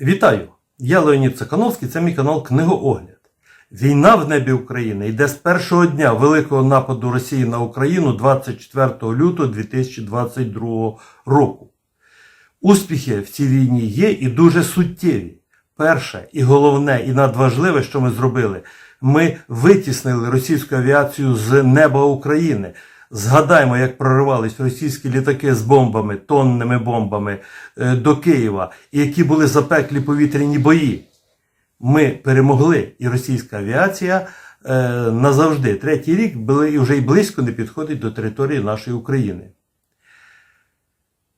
Вітаю! Я Леонід Цикановський, це мій канал Книгоогляд. Війна в небі України йде з першого дня великого нападу Росії на Україну 24 лютого 2022 року. Успіхи в цій війні є і дуже суттєві. Перше і головне, і надважливе, що ми зробили, ми витіснили російську авіацію з неба України. Згадаймо, як проривались російські літаки з бомбами, тонними бомбами е, до Києва, і які були запеклі повітряні бої. Ми перемогли, і російська авіація е, назавжди третій рік були, вже й близько не підходить до території нашої України.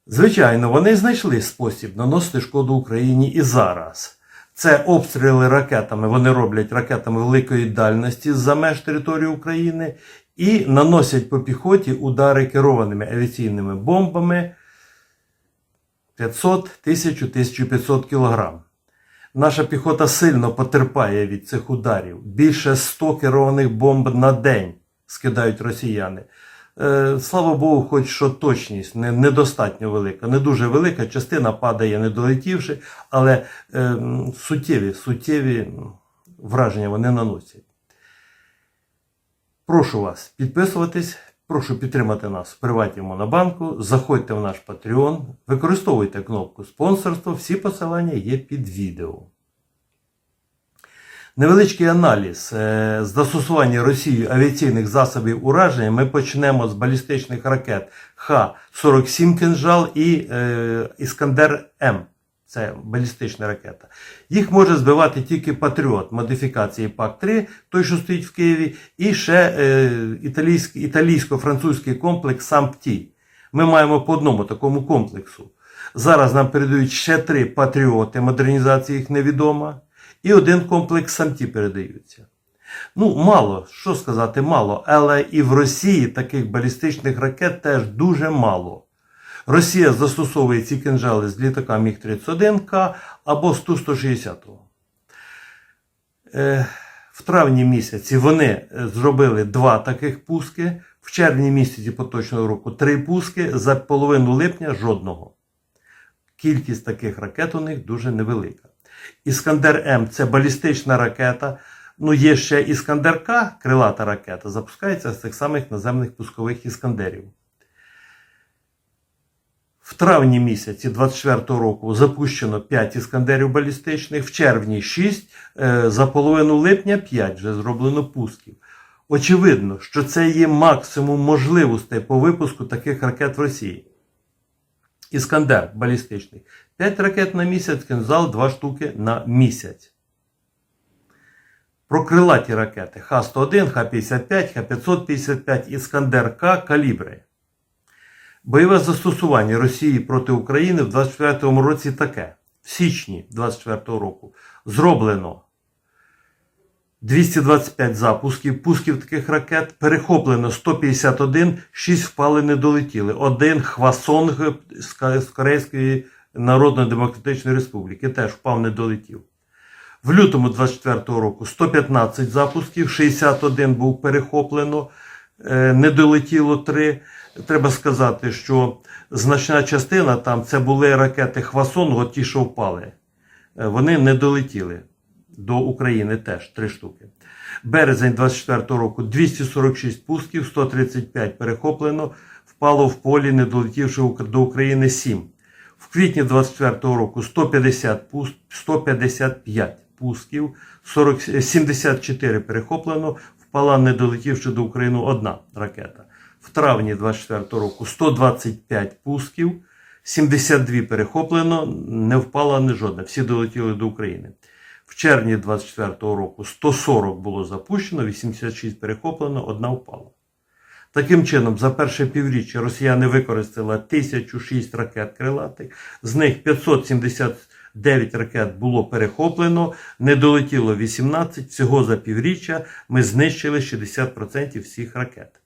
Звичайно, вони знайшли спосіб наносити шкоду Україні і зараз. Це обстріли ракетами. Вони роблять ракетами великої дальності за меж території України і наносять по піхоті удари керованими авіаційними бомбами 500, 1000, 1500 кг. Наша піхота сильно потерпає від цих ударів. Більше 100 керованих бомб на день скидають росіяни. Е, Слава Богу, хоч що точність не, недостатньо велика, не дуже велика, частина падає не долетівши, але е, суттєві, суттєві враження вони наносять. Прошу вас підписуватись, прошу підтримати нас в приваті Монобанку, заходьте в наш Patreon, використовуйте кнопку спонсорство, всі посилання є під відео. Невеличкий аналіз е, застосування Росією авіаційних засобів ураження. Ми почнемо з балістичних ракет Х-47 «Кинжал» і е, Іскандер М. Це балістична ракета. Їх може збивати тільки Патріот модифікації ПАК-3, той, що стоїть в Києві, і ще е, італійський, італійсько-французький комплекс САМПТІ. Ми маємо по одному такому комплексу. Зараз нам передають ще три патріоти, модернізація їх невідома, і один комплекс САМТІ передаються. Ну, мало, що сказати, мало, але і в Росії таких балістичних ракет теж дуже мало. Росія застосовує ці кинжали з літака Міг-31К або з Ту-160. Е, В травні місяці вони е, зробили два таких пуски. В червні місяці поточного року три пуски, за половину липня жодного. Кількість таких ракет у них дуже невелика. Іскандер М це балістична ракета. Ну, є ще Іскандер К, крилата ракета, запускається з тих самих наземних пускових іскандерів. В травні місяці 24 року запущено 5 іскандерів балістичних, в червні 6, е, за половину липня 5 вже зроблено пусків. Очевидно, що це є максимум можливостей по випуску таких ракет в Росії. Іскандер балістичний. 5 ракет на місяць, кінзал 2 штуки на місяць. Про крилаті ракети Х-101, Х-55, Х-555, Іскандер К калібри. Бойове застосування Росії проти України в 24 році таке. В січні 24 року зроблено 225 запусків, пусків таких ракет, перехоплено 151, 6 впали не долетіли. Один Хвасонг з Корейської Народно-Демократичної Республіки теж впав не долетів. В лютому 24 року 115 запусків, 61 був перехоплено, е, не долетіло 3. Треба сказати, що значна частина там це були ракети Хвасон, от ті, що впали. Е, Вони не долетіли до України теж 3 штуки. Березень 24 року 246 пусків, 135 перехоплено, впало в полі, не долетівши до України 7. В квітні 24 року 150 пуск, 155 пусків, 40, 74 перехоплено, впала, не долетівши до України одна ракета. В травні 24 року 125 пусків, 72 перехоплено, не впала ні жодна. Всі долетіли до України. В червні 24 року 140 було запущено, 86 перехоплено, одна впала. Таким чином, за перше півріччя росіяни використали 1006 ракет крилатих, з них 579 ракет було перехоплено, не долетіло 18, всього за півріччя ми знищили 60% всіх ракет.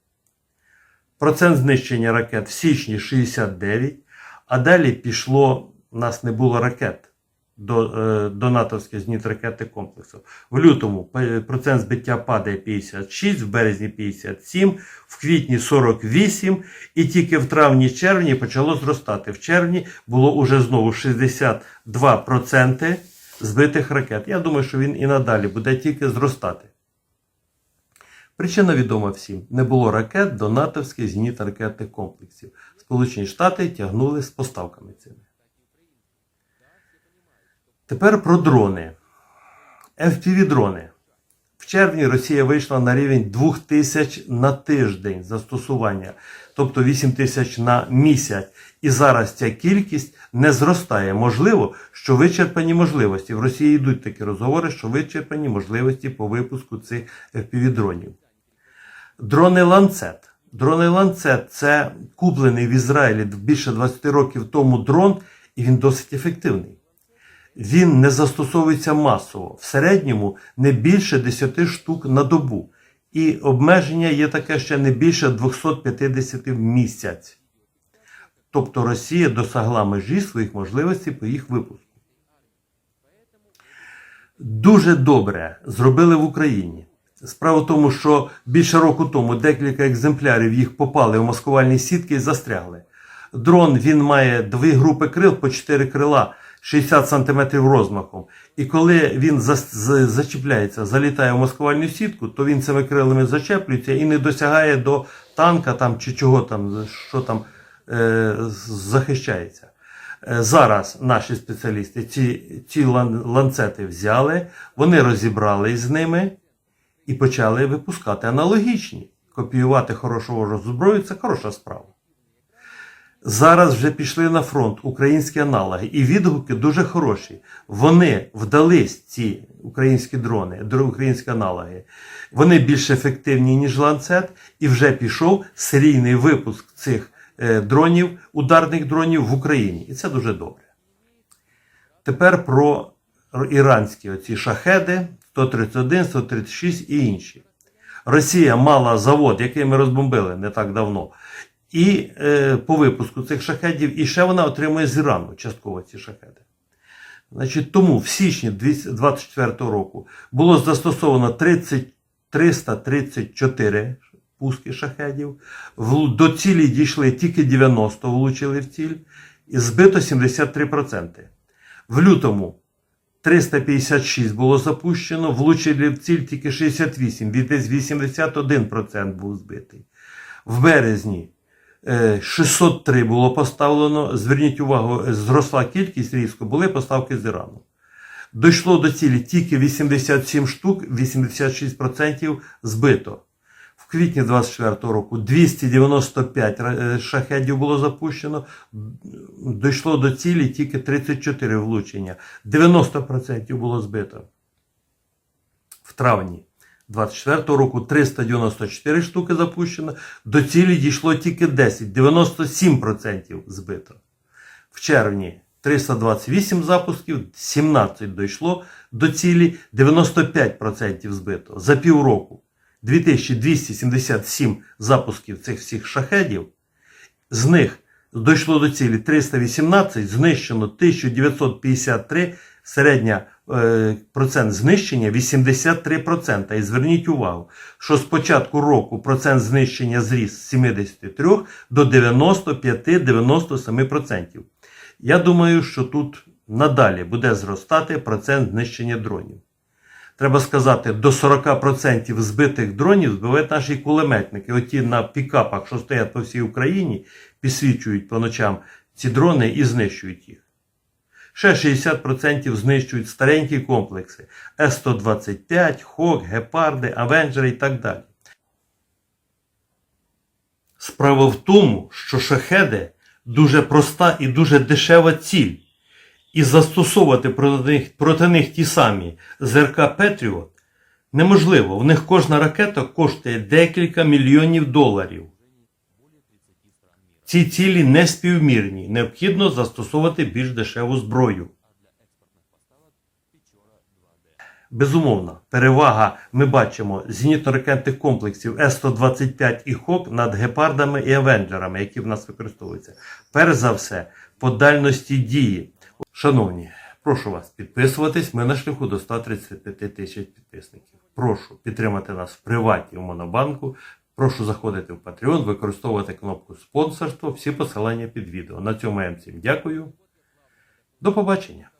Процент знищення ракет в січні 69, а далі пішло, у нас не було ракет. до, е, до натовських зенітно-ракетних комплексів. В лютому процент збиття падає 56, в березні 57, в квітні 48, і тільки в травні-червні почало зростати. В червні було уже знову 62% збитих ракет. Я думаю, що він і надалі буде тільки зростати. Причина відома всім: не було ракет до натовських зенітно-ракетних комплексів. Сполучені Штати тягнули з поставками цими. Тепер про дрони. FPV-дрони. В червні Росія вийшла на рівень 2000 на тиждень застосування, тобто 8 тисяч на місяць. І зараз ця кількість не зростає. Можливо, що вичерпані можливості. В Росії йдуть такі розговори, що вичерпані можливості по випуску цих FPV-дронів. Дрони ланцет. Дрони ланцет це куплений в Ізраїлі більше 20 років тому дрон, і він досить ефективний. Він не застосовується масово, в середньому не більше 10 штук на добу. І обмеження є таке ще не більше 250 в місяць. Тобто Росія досягла межі своїх можливостей по їх випуску. Дуже добре зробили в Україні. Справа в тому, що більше року тому декілька екземплярів їх попали в маскувальні сітки і застрягли. Дрон він має дві групи крил по 4 крила 60 см розмахом. І коли він за- з- зачіпляється, залітає в маскувальну сітку, то він цими крилами зачеплюється і не досягає до танка там, чи чого там, що там е, захищається. Е, Зараз наші спеціалісти ці, ці ланцети взяли, вони розібрались з ними і почали випускати аналогічні. Копіювати хорошу зброю це хороша справа. Зараз вже пішли на фронт українські аналоги, і відгуки дуже хороші. Вони вдались, ці українські дрони, українські аналоги. Вони більш ефективні, ніж ланцет, і вже пішов серійний випуск цих е, дронів, ударних дронів в Україні. І це дуже добре. Тепер про іранські оці шахеди 131, 136 і інші. Росія мала завод, який ми розбомбили не так давно, і е, по випуску цих шахедів, і ще вона отримує з Ірану частково ці шахеди. Значить, тому в січні 2024 року було застосовано 30, 334 пуски шахедів. В- До цілі дійшли тільки 90 влучили в ціль, і збито 73%. В лютому 356 було запущено, влучили в ціль тільки 68, від десь 81% був збитий. В березні е, 603 було поставлено. Зверніть увагу, е, зросла кількість різко, були поставки з Ірану. Дійшло до цілі тільки 87 штук, 86% збито. Квітні 24 року 295 ра- е, шахедів було запущено. Дійшло до цілі тільки 34 влучення. 90% було збито. В травні 24 року 394 штуки запущено. До цілі дійшло тільки 10, 97% збито. В червні 328 запусків, 17 дійшло до цілі, 95% збито. За півроку 2277 запусків цих всіх шахедів. З них дійшло до цілі 318, знищено 1953, середня е, процент знищення 83%. І зверніть увагу, що з початку року процент знищення зріс з 73 до 95-97%. Я думаю, що тут надалі буде зростати процент знищення дронів. Треба сказати, до 40% збитих дронів збивають наші кулеметники. Оті на пікапах, що стоять по всій Україні, підсвічують по ночам ці дрони і знищують їх. Ще 60% знищують старенькі комплекси С-125, Хок, Гепарди, Авенджери і так далі. Справа в тому, що шахеди дуже проста і дуже дешева ціль. І застосовувати проти них, проти них ті самі ЗРК Петріот неможливо. В них кожна ракета коштує декілька мільйонів доларів. Ці цілі не співмірні. Необхідно застосовувати більш дешеву зброю. Безумовно, перевага ми бачимо зенітно-ракетних комплексів С-125 і ХОК над гепардами і авенджерами, які в нас використовуються. Перш за все, по дальності дії. Шановні, Прошу вас підписуватись. Ми на шляху до 135 тисяч підписників. Прошу підтримати нас в приваті в Монобанку. Прошу заходити в Patreon, використовувати кнопку спонсорство. Всі посилання під відео. На цьому я всім дякую. До побачення.